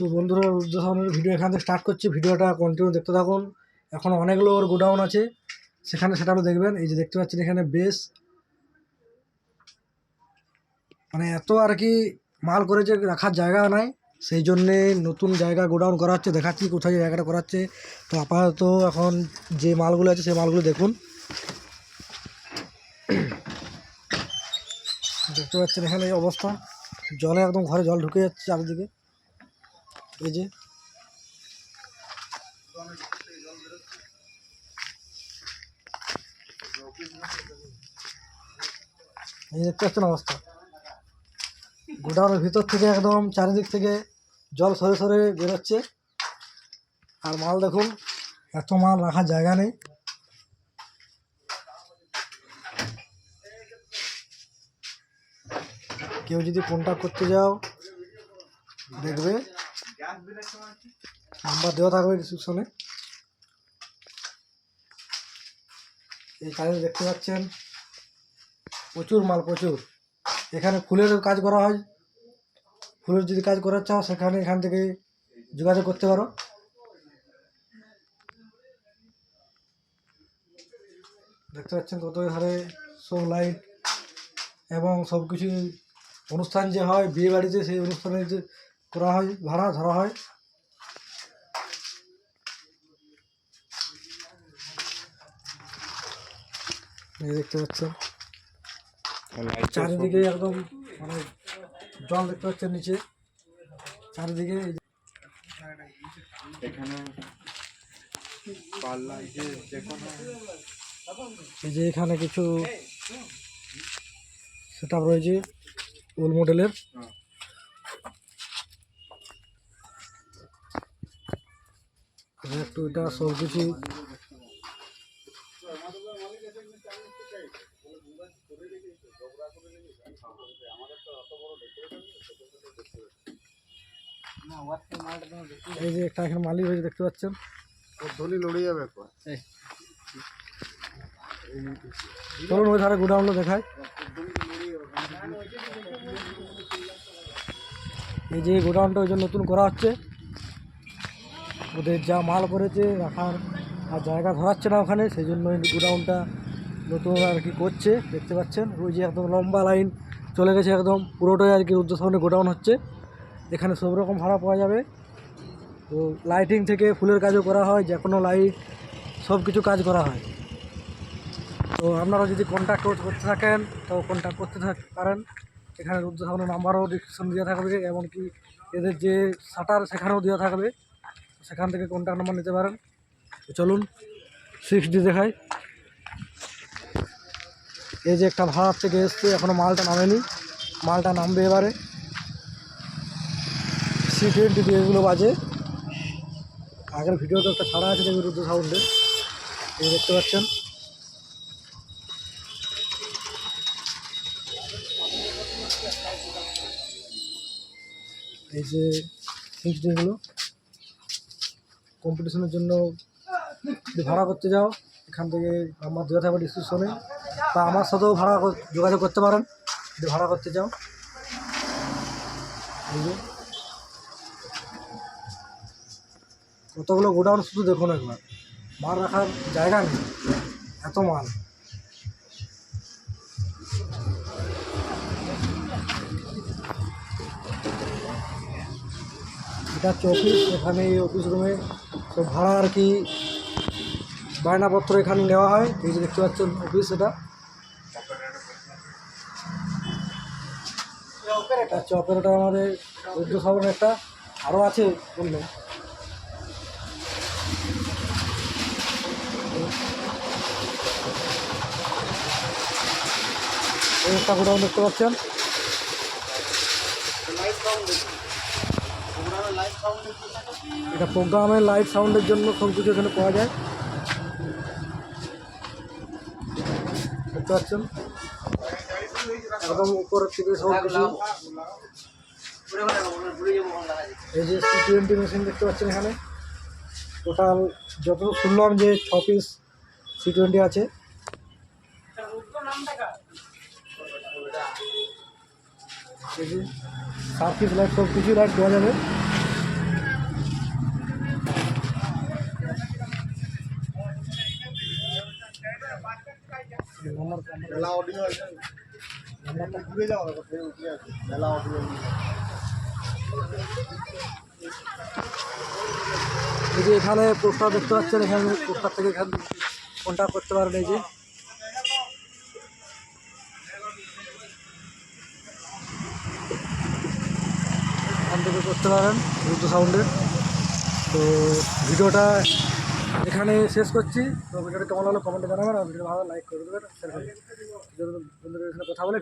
তো বন্ধুরা উদ্যোগনের ভিডিও এখান থেকে স্টার্ট করছি। ভিডিওটা কন্টিনিউ দেখতে থাকুন। এখন অনেকগুলো ওর গোডাউন আছে। সেখানে সেটাও দেখবেন। এই যে দেখতে পাচ্ছেন এখানে বেশ মানে এত আর কি মাল করেছে রাখার জায়গা নাই। সেই জন্যে নতুন জায়গা গোডাউন করা হচ্ছে দেখাচ্ছি কোথায় জায়গাটা করা হচ্ছে তো আপাতত এখন যে মালগুলো আছে, সেই মালগুলো দেখুন। দেখতে পাচ্ছেন এখানে এই অবস্থা। জলে একদম ঘরে জল ঢুকে যাচ্ছে চারিদিকে। এই যে। এই দেখতে পাচ্ছেন অবস্থা। গোডাউনের ভিতর থেকে একদম চারিদিক থেকে জল সরে সরে বেরোচ্ছে। আর মাল দেখুন, এত মাল রাখার জায়গা নেই। কেউ যদি কন্ট্যাক্ট করতে যাও, দেখবে। নাম্বার দেওয়া থাকবে ডিসক্রিপশনে এই কাজে দেখতে পাচ্ছেন, প্রচুর মাল, প্রচুর। এখানে ফুলের কাজ করা হয়। ফুলের যদি কাজ করার চাও, সেখানে এখান থেকে যোগাযোগ করতে পারো। দেখতে পাচ্ছেন কত হারে সব লাইট এবং সব কিছু অনুষ্ঠান যে হয় বিয়ে বাড়িতে সেই অনুষ্ঠানে যে করা হয় ভাড়া ধরা হয়। দেখতে পাচ্ছেন। চারিদিকে একদম মানে জল দেখতে পাচ্ছেন নিচে। চারিদিকে এখানে এই যে এখানে কিছু সেট রয়েছে ওল মডেলের এটা সব কিছু এই যে একটা এখানে মালিক হয়েছে দেখতে পাচ্ছেন? ধলি লড়ে যাবে চলুন ওই ধারে গোডাউনগুলো দেখায় এই যে গোডাউনটা ওই জন্য নতুন করা হচ্ছে। ওদের যা মাল করেছে রাখার আর জায়গা ধরাচ্ছে না ওখানে সেই জন্য গোডাউনটা নতুন আর কি করছে, দেখতে পাচ্ছেন? ওই যে একদম লম্বা লাইন চলে গেছে একদম, পুরোটাই আর কি রুদ্রসামনে গোডাউন হচ্ছে। এখানে সব রকম ভাড়া পাওয়া যাবে। তো লাইটিং থেকে ফুলের কাজও করা হয়, যে কোনো লাইট সব কিছু কাজ করা হয়। তো আপনারা যদি কন্ট্যাক্ট করতে থাকেন, তো কন্ট্যাক্ট করতে পারেন। এখানে রুদ্রসাগরের নাম্বারও ডিসক্রিপশন দেওয়া থাকবে, এমনকি এদের যে শাটার সেখানেও দেওয়া থাকবে। সেখান থেকে কন্ট্যাক্ট নাম্বার নিতে পারেন। চলুন সিক্স ডি দেখাই। এই যে একটা ভাড়ার থেকে এসছে এখনও মালটা নামেনি। মালটা নামবে এবারে। সি টোয়েন্টি এগুলো বাজে। আগের ভিডিওতে একটা ছাড়া আছে দেখবি রুদ্র সাউন্ডে এই দেখতে পাচ্ছেন। এই যে সিক্স ডেগুলো কম্পিটিশনের জন্য ভাড়া করতে যাও, এখান থেকে আমার দেওয়া থাকবে ডিসক্রিপশনে বা আমার সাথেও ভাড়া যোগাযোগ করতে পারেন, যদি ভাড়া করতে এই কতগুলো গোডাউন শুধু দেখুন একবার। মাল রাখার জায়গা নেই। এত মাল। এটা অফিস এখানে এই অফিস রুমে সব ভাড়া আর কি বায়নাপত্র এখানে নেওয়া হয়। এই যে দেখতে পাচ্ছেন অফিস এটা। হচ্ছে অপারেটার আমাদের রুদ্র সাগরের একটা আরও আছে বললেন একটা গোডাউন দেখতে পাচ্ছেন। এটা প্রোগ্রামের লাইট সাউন্ডের জন্য সব কিছু এখানে পাওয়া যায়। দেখতে পাচ্ছেন? একদম উপরের থেকে সব কিছু। এই যে সি টোয়েন্টি মেশিন দেখতে পাচ্ছেন এখানে। টোটাল যত শুনলাম যে ছ পিস সি টোয়েন্টি আছে। সাত পিস লাইট সব কিছু লাইট দেওয়া যাবে। মেলা অডিও ঘুরে যাও না কোথায় উঠে আছে মেলা অডিও যে এখানে পোস্টার দেখতে পাচ্ছেন, এখানে পোস্টার থেকে এখান কন্ট্যাক্ট করতে পারেন এই যে। এখান থেকে করতে পারেন রুদ্র সাউন্ডের তো ভিডিওটা এখানে শেষ করছি। তো ভিডিওটা কেমন হলো কমেন্টে জানাবেন আর ভিডিও ভালো লাইক করে দেবেন বন্ধুদের এখানে কথা বলে